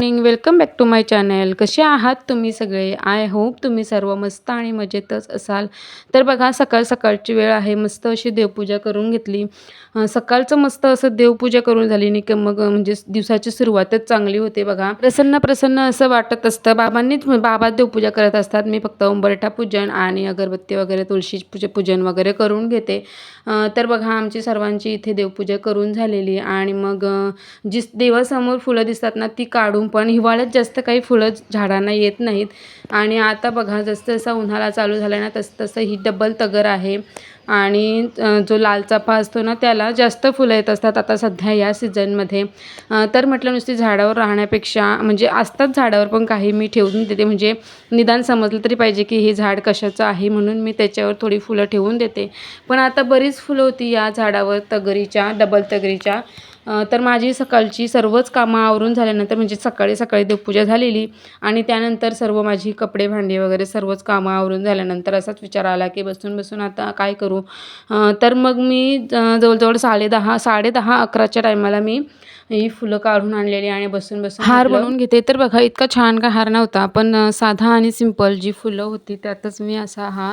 ni welcome back to my channel कसे आहात तुम्ही सगळे? आय होप तुम्ही सर्व मस्त आणि मजेतच असाल. तर बघा सकाळ सकाळची वेळ आहे. मस्त अशी देवपूजा करून घेतली. सकाळचं मस्त असं देवपूजा करून झाली. नाही की मग म्हणजे दिवसाची सुरुवातच चांगली होते बघा. प्रसन्न प्रसन्न असं वाटत असतं. बाबांनीच बाबा देवपूजा करत असतात. मी फक्त उंबरठा पूजन आणि अगरबत्ती वगैरे तुळशी पूजा पूजन वगैरे करून घेते. तर बघा आमची सर्वांची इथे देवपूजा करून झालेली. आणि मग जी देवासमोर फुलं दिसतात ना ती काढून पण हिवाळ्यात जास्त काही फुलं झाडांना येत नाहीत. आणि आता बघा जसं जसा उन्हाळा चालू झाला ना तसं तसं ही डबल तगर आहे. आणि जो लाल चाफा असतो ना त्याला जास्त फुलं येत असतात आता सध्या या सीझनमध्ये तर म्हटलं नुसती झाडावर राहण्यापेक्षा म्हणजे असतात झाडावर पण काही मी ठेवून देते. म्हणजे निदान समजलं तरी पाहिजे की हे झाड कशाचं आहे म्हणून मी त्याच्यावर थोडी फुलं ठेवून देते. पण आता बरीच फुलं होती या झाडावर तगरीच्या डबल तगरीच्या. तर माझी सकाळची सर्वच कामं आवरून झाल्यानंतर म्हणजे सकाळी सकाळी देवपूजा झालेली आणि त्यानंतर सर्व माझी कपडे भांडी वगैरे सर्वच कामं आवरून झाल्यानंतर असाच विचार आला की बसून बसून आता काय करू? तर मग मी अं, जवळजवळ साडेदहा साडेदहा अकराच्या टायमाला मी ही फुलं काढून आणलेली आणि बसून बसून हार बनवून घेते. तर बघा इतका छान का हार नव्हता पण साधा आणि सिंपल जी फुलं होती त्यातच मी असा हा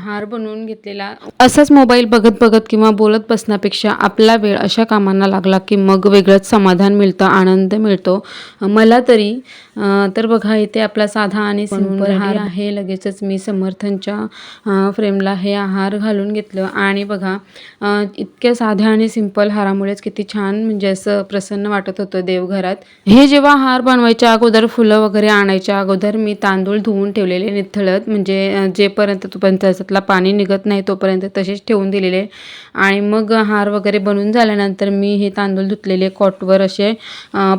हार बनवून घेतलेला. असाच मोबाईल बघत बघत किंवा बोलत बसण्यापेक्षा आपला वेळ अशा कामांना लागला की मग वेगळंच समाधान मिळतं आनंद मिळतो. मला तरी तर बघा इथे आपला साधा आणि सिंपल हार आहे. लगेचच मी समर्थनच्या फ्रेमला हे हार घालून घेतलं. आणि बघा इतक्या साध्या आणि सिंपल हारामुळेच किती छान म्हणजे असं प्रसन्न वाटत होतं देवघरात. हे जेव्हा हार बनवायच्या अगोदर फुलं वगैरे आणायच्या अगोदर मी तांदूळ धुवून ठेवलेले निथळत म्हणजे जेपर्यंत तो पंचायतातला पाणी निघत नाही तोपर्यंत तसेच ठेवून दिलेले. आणि मग हार वगैरे बनवून झाल्यानंतर मी हे तांदूळ धुतलेले कॉटवर असे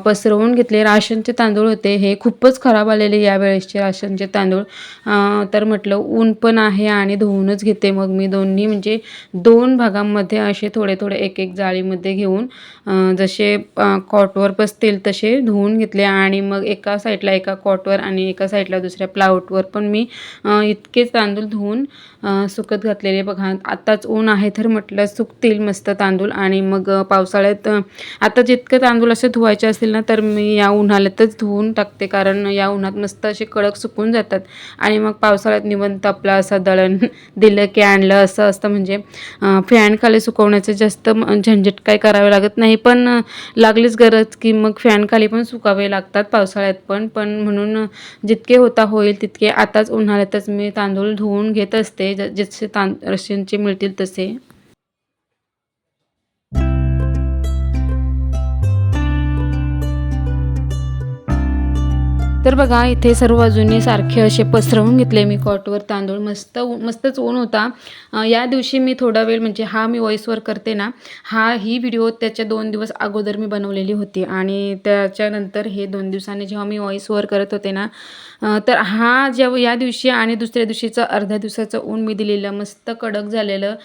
पसरवून घेतले. राशनचे तांदूळ होते हे खूपच खराब आलेले यावेळेसचे राशनचे तांदूळ. तर म्हटलं ऊन पण आहे आणि धुवूनच घेते मग मी दोन्ही म्हणजे दोन भागांमध्ये असे थोडे थोडे एक एक जाळीमध्ये घेऊन जसे कॉटवर बसतील तसे धुवून घेतले आणि मग एका साईडला एका कॉटवर आणि एका साईडला दुसऱ्या प्लाऊटवर पण मी इतकेच तांदूळ धुवून सुकत घातलेले बघा. आत्ताच ऊन आहे तर म्हटलं सुकतील मस्त तांदूळ आणि मग पावसाळ्यात आता जितकं तांदूळ असे धुवायचे असतील ना तर मी या उन्हाळ्यातच धुवून टाकते. कारण या उन्हात मस्त असे कडक सुकून जातात. आणि मग पावसाळ्यात निवंत आपलं असं दळण दिलं की आणलं असं असतं. म्हणजे फॅनखाली सुकवण्याचं जास्त म- झंझट काय करावे लागत नाही. पण ला लागलीच गरज की मग फॅनखाली पण सुकावे लागतात पावसाळ्यात पण पण म्हणून जितके होता होईल तितके आताच उन्हाळ्यातच मी तांदूळ धुवून घेत असते. ज- जसे तां रशियनचे मिळतील तसे. तर बघा इथे सर्व अजूनही सारखे असे पसरवून घेतले मी कॉटवर. तांदूळ मस्त मस्तच ऊन होता. या दिवशी मी थोडा वेळ म्हणजे हा मी वॉईसवर करते ना हा ही व्हिडिओ त्याच्या दोन दिवस अगोदर मी बनवलेली होती. आणि त्याच्यानंतर हे दोन दिवसांनी जेव्हा मी व्हॉईसवर करत होते ना तर हा जेव्हा या दिवशी आणि दुसऱ्या दिवशीचं अर्ध्या दिवसाचं ऊन मी दिलेलं मस्त कडक झालेलं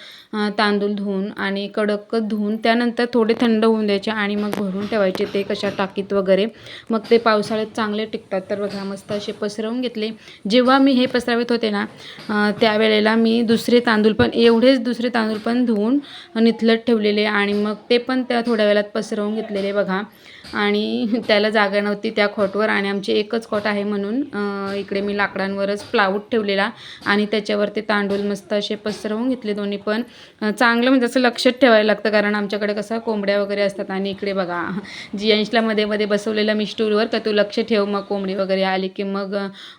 तांदूळ धुवून आणि कडक धुवून त्यानंतर थोडे थंड होऊन द्यायचे आणि मग भरून ठेवायचे ते कशा टाकीत वगैरे. मग ते पावसाळ्यात चांगले टिकतात. तर बघा मस्त असे पसरवून घेतले. जेव्हा मी हे पसरवत होते ना त्यावेळेला मी दुसरे तांदूळ पण एवढेच दुसरे तांदूळ पण धुवून निथलत ठेवलेले आणि मग ते पण त्या थोड्या वेळात पसरवून घेतलेले बघा. आणि त्याला जागा नव्हती त्या खोटवर आणि आमची एकच खोट आहे म्हणून इकडे मी लाकडांवरच प्लाऊट ठेवलेला आणि त्याच्यावरती तांडूल तांदूळ मस्त असे पसरवून घेतले दोन्ही पण. चांगलं म्हणजे असं लक्षात ठेवायला लागतं कारण आमच्याकडे कसं कोंबड्या वगैरे असतात आणि इकडे बघा जी अंशला मध्ये मध्ये बसवलेलं मी स्टूलवर का तू लक्ष ठेव मग कोंबडी वगैरे आली की मग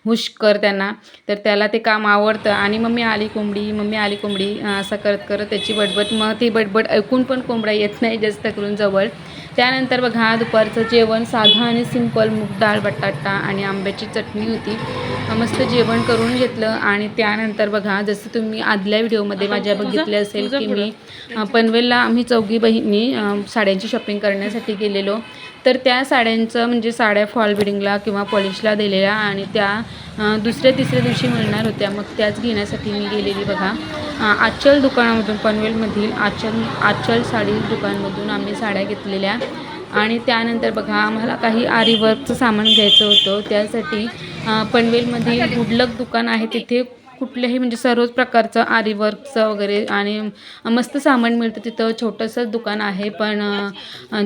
हुश कर त्यांना. तर त्याला ते काम आवडतं आणि मम्मी आली कोंबडी मम्मी आली कोंबडी असं करत करत त्याची बडबड मग ती बडबड ऐकून पण कोंबडा येत नाही जास्त करून जवळ. त्यानंतर बघा दुपार दुपारचं जेवण साधं आणि सिंपल मूग डाळ बटाटा आणि आंब्याची चटणी होती. मस्त जेवण करून घेतलं आणि त्यानंतर बघा जसं तुम्ही आदल्या व्हिडिओमध्ये माझ्या बघितले असेल की मी पनवेलला आम्ही चौघी बहिणी साड्यांची शॉपिंग करण्यासाठी गेलेलो. तर त्या साड्यांचं म्हणजे साड्या फॉल बिडिंगला किंवा पॉलिशला दिलेल्या आणि त्या दुसऱ्या तिसऱ्या दिवशी मिळणार होत्या. मग त्याच घेण्यासाठी मी गेलेली बघा. आचल दुकानामधून पनवेलमधील आचल आचल साडी दुकानमधून आम्ही साड्या घेतलेल्या. आणि त्यानंतर बघा आम्हाला काही आरीवर्कचं सामान घ्यायचं होतं. त्यासाठी पनवेलमध्ये गुडलक दुकान आहे. तिथे कुठल्याही म्हणजे सर्वच प्रकारचं आरी वर्कचं वगैरे आणि मस्त सामान मिळतं. तिथं छोटंसं दुकान आहे पण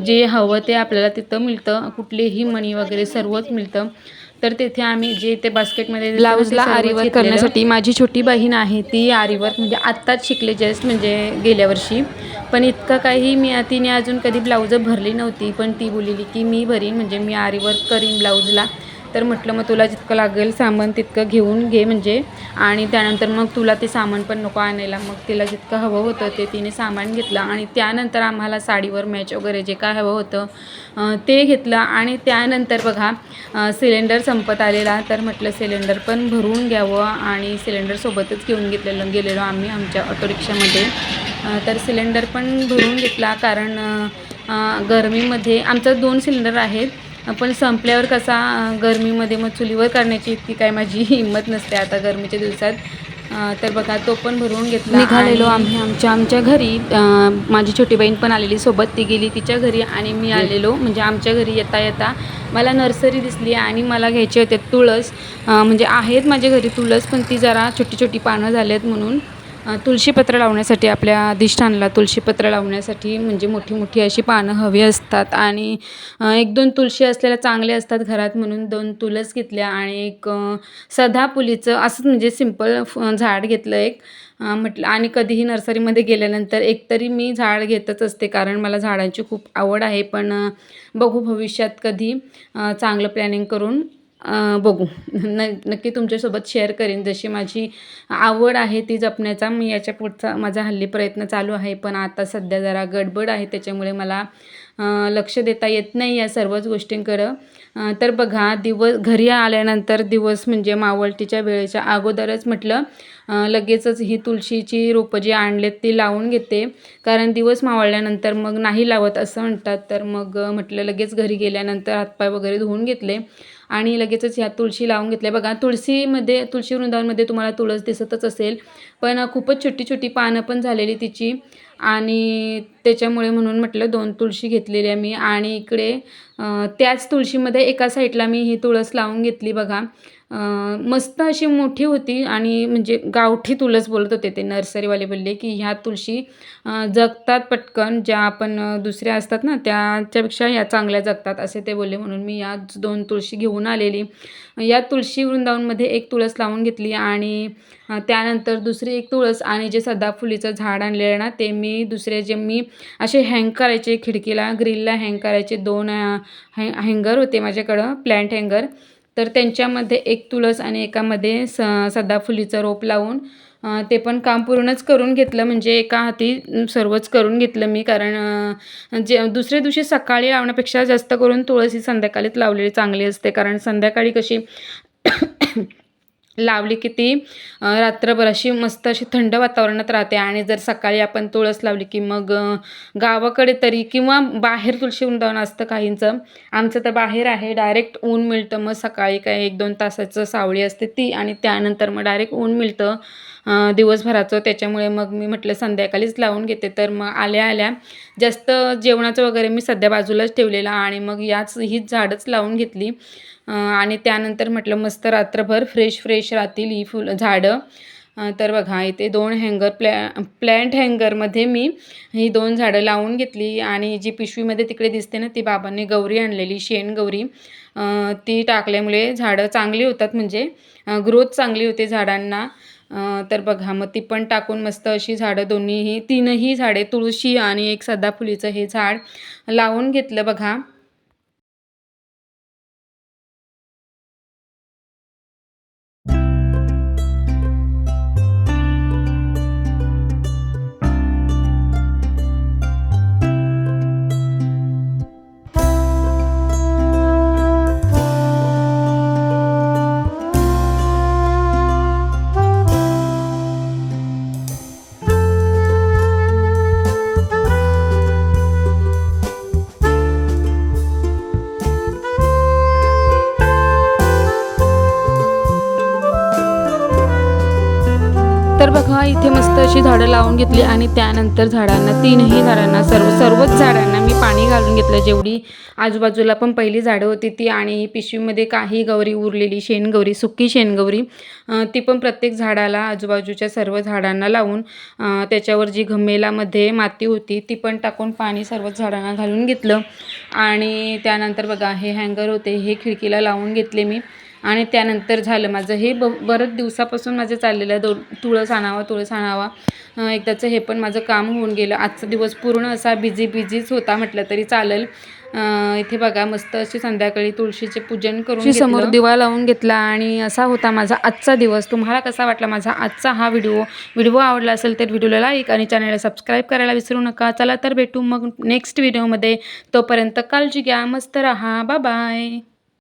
जे हवं ते आपल्याला तिथं मिळतं. कुठलेही मणी वगैरे सर्वच मिळतं. तर तिथे आम्ही जे ते बास्केटमध्ये ब्लाऊजला आरी वर्क करण्यासाठी माझी छोटी बहीण आहे ती आरी वर्क म्हणजे आत्ताच शिकले जस्ट म्हणजे गेल्या वर्षी. पण इतकं काही मी तिने अजून कधी ब्लाऊज भरली नव्हती पण ती बोललेली की मी भरीन म्हणजे मी आरी वर्क करीन ब्लाऊजला तर म्हटलं मग तुला जितकं लागेल सामान तितकं घेऊन घे म्हणजे. आणि त्यानंतर मग तुला ते सामान पण नको आणायला. मग तिला जितकं हवं होतं ते तिने सामान घेतलं. आणि त्यानंतर आम्हाला साडीवर मॅच वगैरे जे काय हवं होतं ते घेतलं. आणि त्यानंतर बघा सिलेंडर संपत आलेला. तर म्हटलं सिलेंडर पण भरून घ्यावं. आणि सिलेंडरसोबतच घेऊन घेतलेलं गेलेलो आम्ही आमच्या ऑटो रिक्षामध्ये तर सिलेंडर पण भरून घेतला. कारण गरमीमध्ये आमचं दोन सिलेंडर आहेत. पण संपल्यावर कसा गरमीमध्ये मग चुलीवर करण्याची इतकी काय माझी हिंमत नसते आता गरमीच्या दिवसात. तर बघा तो पण भरून घेतला निघालेलो आम्ही आमच्या आमच्या घरी माझी छोटी बहीण पण आलेली सोबत. ती गेली तिच्या घरी आणि मी आलेलो. म्हणजे आमच्या घरी येता येता मला नर्सरी दिसली आणि मला घ्यायचे होते तुळस. म्हणजे आहेत माझ्या घरी तुळस पण ती जरा छोटी छोटी पानं झाली आहेत म्हणून. तुळशीपत्र लावण्यासाठी आपल्या अधिष्ठानला तुळशीपत्र लावण्यासाठी म्हणजे मोठी मोठी अशी पानं हवी असतात. आणि एक दोन तुळशी असलेल्या चांगले असतात घरात म्हणून दोन तुळस घेतल्या आणि एक अ, सदाफुलीचं असंच म्हणजे सिंपल फ झाड घेतलं एक. म्हटलं आणि कधीही नर्सरीमध्ये गेल्यानंतर एकतरी मी झाड घेतच असते कारण मला झाडांची खूप आवड आहे. पण बघू भविष्यात कधी चांगलं प्लॅनिंग करून बघू. न नक्की तुमच्यासोबत शेअर करेन. जशी माझी आवड आहे ती जपण्याचा मी याच्या पुढचा माझा हल्ली प्रयत्न चालू आहे. पण आता सध्या जरा गडबड आहे त्याच्यामुळे मला लक्ष देता येत नाही या सर्वच गोष्टींकडं. तर बघा दिवस घरी आल्यानंतर दिवस म्हणजे मावळतीच्या वेळेच्या अगोदरच म्हटलं लगेचच ही तुळशीची रोपं जी आणलेत ती लावून घेते. कारण दिवस मावळल्यानंतर मग नाही लावत असं म्हणतात. तर मग म्हटलं लगेच घरी गेल्यानंतर हातपाय वगैरे धुवून घेतले. आणि लगेचच ह्या तुळशी लावून घेतल्या. बघा तुळशीमध्ये तुळशी वृंदावनमध्ये तुम्हाला तुळस दिसतच असेल पण खूपच छोटी छोटी पानं पण झालेली तिची. आणि त्याच्यामुळे म्हणून म्हटलं दोन तुळशी घेतलेल्या मी. आणि इकडे त्याच तुळशीमध्ये एका साईडला मी ही तुळस लावून घेतली बघा. मस्त अशी मोठी होती आणि म्हणजे गावठी तुळस बोलत होते ते नर्सरीवाले बोलले की ह्या तुळशी जगतात पटकन ज्या आपण दुसऱ्या असतात ना त्याच्यापेक्षा ह्या चांगल्या जगतात असे ते बोलले. म्हणून मी या दोन तुळशी घेऊन आलेली. या तुळशी वृंदावनमध्ये एक तुळस लावून घेतली आणि त्यानंतर दुसरी एक तुळस आणि जे सदाफुलीचं झाड आणलेलं ना ते मी दुसरे जे मी असे हँग करायचे खिडकीला ग्रिलला हँग करायचे दोन हॅ हँगर होते माझ्याकडं प्लॅन्ट हँगर तर त्यांच्यामध्ये एक तुळस आणि एकामध्ये स सदाफुलीचं रोप लावून ते पण काम पूर्णच करून घेतलं म्हणजे एका हाती सर्वच करून घेतलं मी कारण जे दुसऱ्या दिवशी सकाळी लावण्यापेक्षा जास्त करून तुळस ही संध्याकाळीच लावलेली चांगली असते कारण संध्याकाळी कशी लावली की ती रात्रभर अशी मस्त अशी थंड वातावरणात राहते. आणि जर सकाळी आपण तुळस लावली की मग गावाकडे तरी किंवा बाहेर तुळशी वृंदावन असतं काहींचं. आमचं तर बाहेर आहे डायरेक्ट ऊन मिळतं. मग सकाळी काय एक दोन तासाचं सावळी असते ती आणि त्यानंतर मग डायरेक्ट ऊन मिळतं. दिवसभराचं. त्याच्यामुळे मग मी म्हटलं संध्याकाळीच लावून घेते. तर मग आल्या आल्या जास्त जेवणाचं वगैरे मी सध्या बाजूलाच ठेवलेलं आणि मग याच हीच झाडच लावून घेतली. आणि त्यानंतर म्हटलं मस्त रात्रभर फ्रेश फ्रेश राहतील ही फुलं झाडं. तर बघा इथे दोन हँगर प्लॅ प्लॅन्ट हँगरमध्ये मी ही दोन झाडं लावून घेतली. आणि जी पिशवीमध्ये तिकडे दिसते ना ती बाबांनी गौरी आणलेली शेण गौरी. ती टाकल्यामुळे झाडं चांगली होतात. म्हणजे ग्रोथ चांगली होते झाडांना. तर बघा मग ती पण टाकून मस्त अशी झाडं दोन्हीही तीनही झाडे तुळशी आणि एक सदाफुलीचं हे झाड लावून घेतलं बघा. बघा इथे मस्त अशी झाडं लावून घेतली आणि त्यानंतर झाडांना तीनही झाडांना सर्व सर्वच झाडांना मी पाणी घालून घेतलं. जेवढी आजूबाजूला पण पहिली झाडं होती ती आणि पिशवीमध्ये काही गौरी उरलेली शेणगौरी सुकी शेणगौरी ती पण प्रत्येक झाडाला आजूबाजूच्या सर्व झाडांना लावून त्याच्यावर जी घमेलामध्ये माती होती ती पण टाकून पाणी सर्वच झाडांना घालून घेतलं. आणि त्यानंतर बघा हे हँगर होते हे खिडकीला लावून घेतले मी. आणि त्यानंतर झालं माझं हे ब बरंच दिवसापासून माझं चाललेलं आहे दो तुळस आणावा तुळस आणावा. एकदाचं हे पण माझं काम होऊन गेलं. आजचा दिवस पूर्ण असा बिझी बिझीच होता म्हटलं तरी चालेल. इथे बघा मस्त अशी संध्याकाळी तुळशीचे पूजन करून समोर दिवा लावून घेतला आणि असा होता माझा आजचा दिवस. तुम्हाला कसा वाटला माझा आजचा हा व्हिडिओ व्हिडिओ आवडला असेल तर व्हिडिओला लाईक आणि चॅनलला सबस्क्राईब करायला विसरू नका. चला तर भेटू मग नेक्स्ट व्हिडिओमध्ये तोपर्यंत काळजी घ्या मस्त राहा. बाय